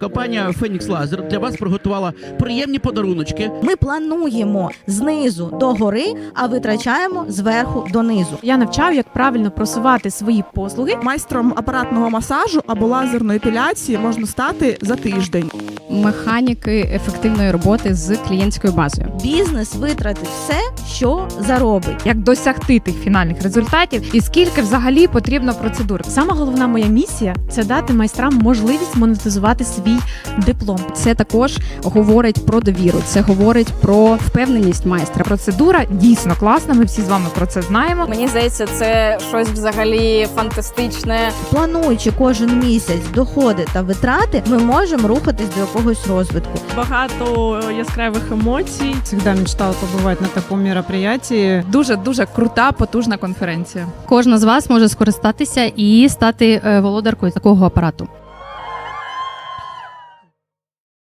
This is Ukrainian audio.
Компанія Phoenix Laser для вас приготувала приємні подаруночки. Ми плануємо знизу до гори, а витрачаємо зверху донизу. Я навчав, як правильно просувати свої послуги. Майстром апаратного масажу або лазерної епіляції можна стати за тиждень. механіки ефективної роботи з клієнтською базою. Бізнес витратить все, що заробить. як досягти тих фінальних результатів, і скільки взагалі потрібно процедур. Сама головна моя місія це дати майстрам можливість монетизувати свій диплом. Це також говорить про довіру, це говорить про впевненість майстра. Процедура дійсно класна. Ми всі з вами про це знаємо. Мені здається, це щось взагалі фантастичне. Плануючи кожен місяць доходи та витрати, ми можемо рухатись до якогось розвитку. багато яскравих емоцій. Всегда мечтала побывать на таком мероприятии. Дуже дуже крута, потужна конференція. Кожна з вас може скористатися і стати е, володаркою такого апарату.